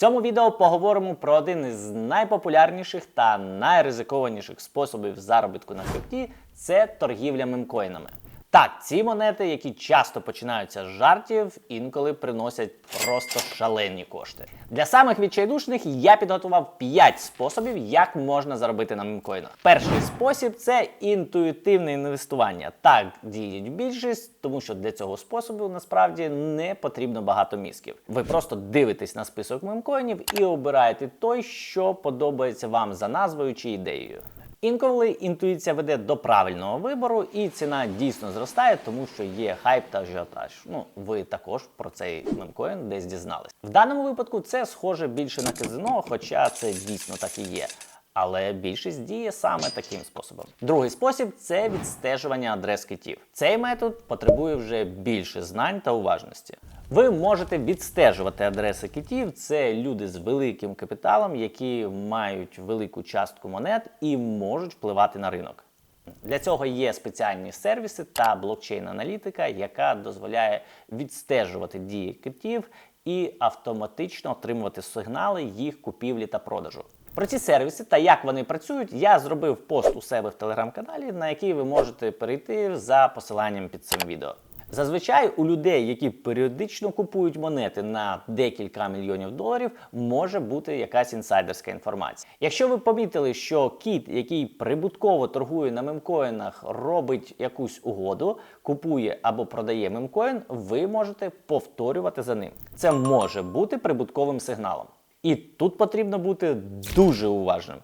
цьому відео поговоримо про один із найпопулярніших та найризикованіших способів заробітку на крипті це торгівля мемкоїнами. Так, ці монети, які часто починаються з жартів, інколи приносять просто шалені кошти. Для самих відчайдушних я підготував 5 способів, як можна заробити на мемкоїнах. Перший спосіб це інтуїтивне інвестування. Так діють більшість, тому що для цього способу насправді не потрібно багато мізків. Ви просто дивитесь на список мемкоїнів і обираєте той, що подобається вам за назвою чи ідеєю. Інколи інтуїція веде до правильного вибору, і ціна дійсно зростає, тому що є хайп та ажіотаж. Ну, ви також про цей мемкоін десь дізнались. В даному випадку це схоже більше на казино, хоча це дійсно так і є. Але більшість діє саме таким способом. Другий спосіб це відстежування адрес китів. Цей метод потребує вже більше знань та уважності. Ви можете відстежувати адреси китів. Це люди з великим капіталом, які мають велику частку монет і можуть впливати на ринок. Для цього є спеціальні сервіси та блокчейн-аналітика, яка дозволяє відстежувати дії китів і автоматично отримувати сигнали їх купівлі та продажу. Про ці сервіси та як вони працюють, я зробив пост у себе в телеграм-каналі, на який ви можете перейти за посиланням під цим відео. Зазвичай у людей, які періодично купують монети на декілька мільйонів доларів, може бути якась інсайдерська інформація. Якщо ви помітили, що кіт, який прибутково торгує на мемкоїнах, робить якусь угоду, купує або продає мемкоін, ви можете повторювати за ним. Це може бути прибутковим сигналом. І тут потрібно бути дуже уважним.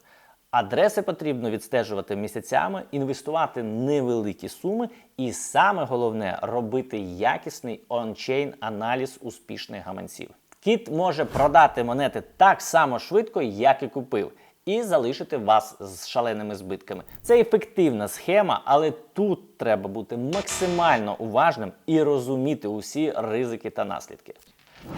Адреси потрібно відстежувати місяцями, інвестувати невеликі суми, і саме головне робити якісний ончейн аналіз успішних гаманців. Кіт може продати монети так само швидко, як і купив, і залишити вас з шаленими збитками. Це ефективна схема, але тут треба бути максимально уважним і розуміти усі ризики та наслідки.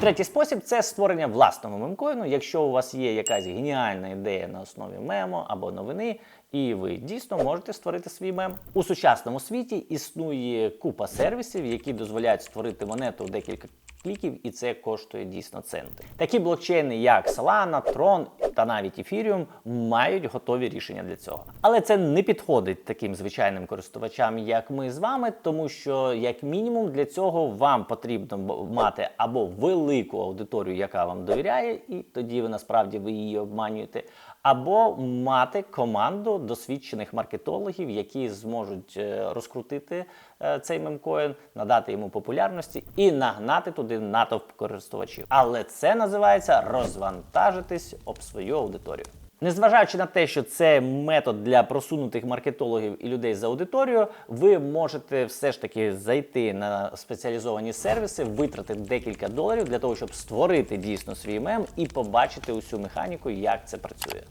Третій спосіб це створення власного мемкоїну. Якщо у вас є якась геніальна ідея на основі мемо або новини, і ви дійсно можете створити свій мем. У сучасному світі існує купа сервісів, які дозволяють створити монету в декілька кліків, і це коштує дійсно центи. Такі блокчейни, як Solana, Tron та навіть Ethereum, мають готові рішення для цього. Але це не підходить таким звичайним користувачам, як ми з вами, тому що, як мінімум, для цього вам потрібно мати або велику аудиторію, яка вам довіряє, і тоді ви насправді ви її обманюєте. Або мати команду досвідчених маркетологів, які зможуть е, розкрутити е, цей мемкоін, надати йому популярності і нагнати туди натовп користувачів. Але це називається розвантажитись об свою аудиторію. Незважаючи на те, що це метод для просунутих маркетологів і людей з аудиторією, ви можете все ж таки зайти на спеціалізовані сервіси, витратити декілька доларів для того, щоб створити дійсно свій мем і побачити усю механіку, як це працює.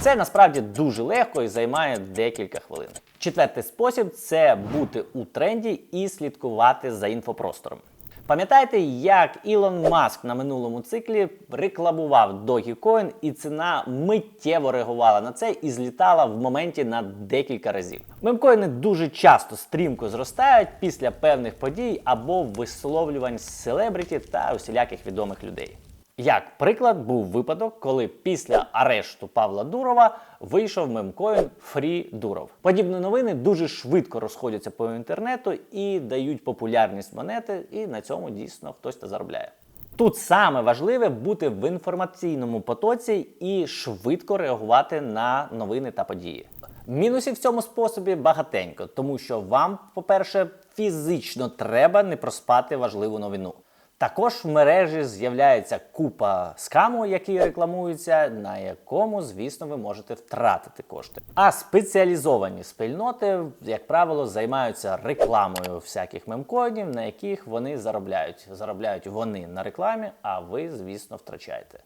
Це насправді дуже легко і займає декілька хвилин. Четвертий спосіб це бути у тренді і слідкувати за інфопростором. Пам'ятаєте, як Ілон Маск на минулому циклі рекламував Dogecoin і ціна миттєво реагувала на це і злітала в моменті на декілька разів. Мемкоїни дуже часто стрімко зростають після певних подій або висловлювань селебриті та усіляких відомих людей. Як приклад був випадок, коли після арешту Павла Дурова вийшов мемкоін Фрі Дуров. Подібні новини дуже швидко розходяться по інтернету і дають популярність монети, і на цьому дійсно хтось та заробляє. Тут саме важливе бути в інформаційному потоці і швидко реагувати на новини та події. Мінусів в цьому способі багатенько, тому що вам, по-перше, фізично треба не проспати важливу новину. Також в мережі з'являється купа скаму, які рекламуються, на якому, звісно, ви можете втратити кошти. А спеціалізовані спільноти, як правило, займаються рекламою всяких мемкоїнів, на яких вони заробляють. Заробляють вони на рекламі, а ви, звісно, втрачаєте.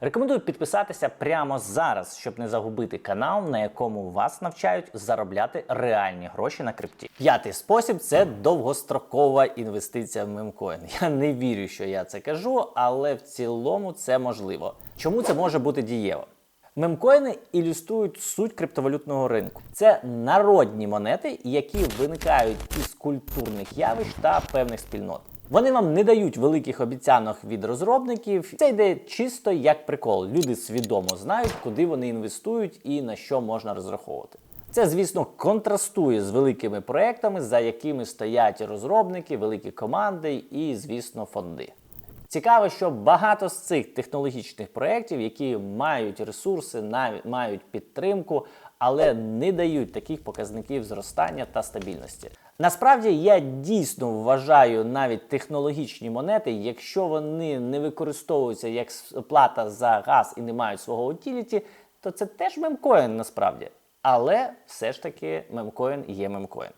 Рекомендую підписатися прямо зараз, щоб не загубити канал, на якому вас навчають заробляти реальні гроші на крипті. П'ятий спосіб це довгострокова інвестиція в мемкоін. Я не вірю, що я це кажу, але в цілому це можливо. Чому це може бути дієво? Мемкоїни ілюструють суть криптовалютного ринку. Це народні монети, які виникають із культурних явищ та певних спільнот. Вони вам не дають великих обіцянок від розробників. Це йде чисто як прикол. Люди свідомо знають, куди вони інвестують і на що можна розраховувати. Це, звісно, контрастує з великими проектами, за якими стоять розробники, великі команди і, звісно, фонди. Цікаво, що багато з цих технологічних проєктів, які мають ресурси, навіть мають підтримку, але не дають таких показників зростання та стабільності. Насправді я дійсно вважаю навіть технологічні монети, якщо вони не використовуються як плата за газ і не мають свого утіліті, то це теж мемкоін насправді. Але все ж таки мемкоін є мемкоін.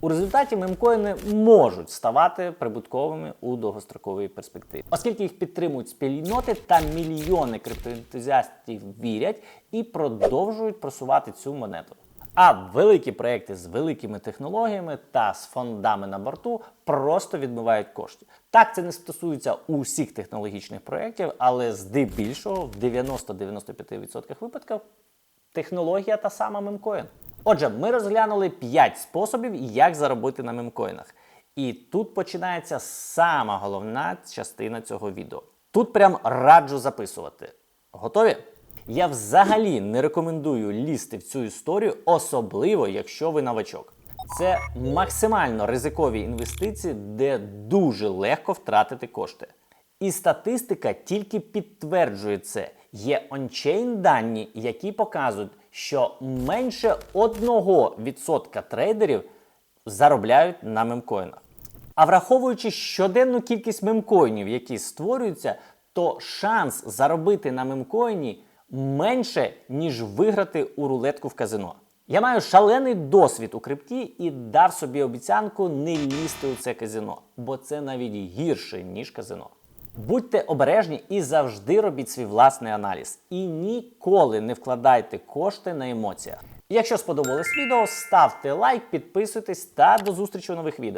У результаті мемкоїни можуть ставати прибутковими у довгостроковій перспективі, оскільки їх підтримують спільноти та мільйони криптоентузіастів вірять і продовжують просувати цю монету. А великі проекти з великими технологіями та з фондами на борту просто відмивають кошти. Так, це не стосується усіх технологічних проєктів, але здебільшого в 90-95% випадків технологія та сама мемкоін. Отже, ми розглянули 5 способів, як заробити на мемкоїнах. І тут починається сама головна частина цього відео. Тут прям раджу записувати. Готові? Я взагалі не рекомендую лізти в цю історію, особливо якщо ви новачок. Це максимально ризикові інвестиції, де дуже легко втратити кошти. І статистика тільки підтверджує це. Є ончейн дані, які показують, що менше 1% трейдерів заробляють на мемкоїнах. А враховуючи щоденну кількість мемкоїнів, які створюються, то шанс заробити на мемкоїні менше, ніж виграти у рулетку в казино. Я маю шалений досвід у крипті і дав собі обіцянку не лізти у це казино, бо це навіть гірше, ніж казино. Будьте обережні і завжди робіть свій власний аналіз. І ніколи не вкладайте кошти на емоціях. Якщо сподобалось відео, ставте лайк, підписуйтесь та до зустрічі у нових відео.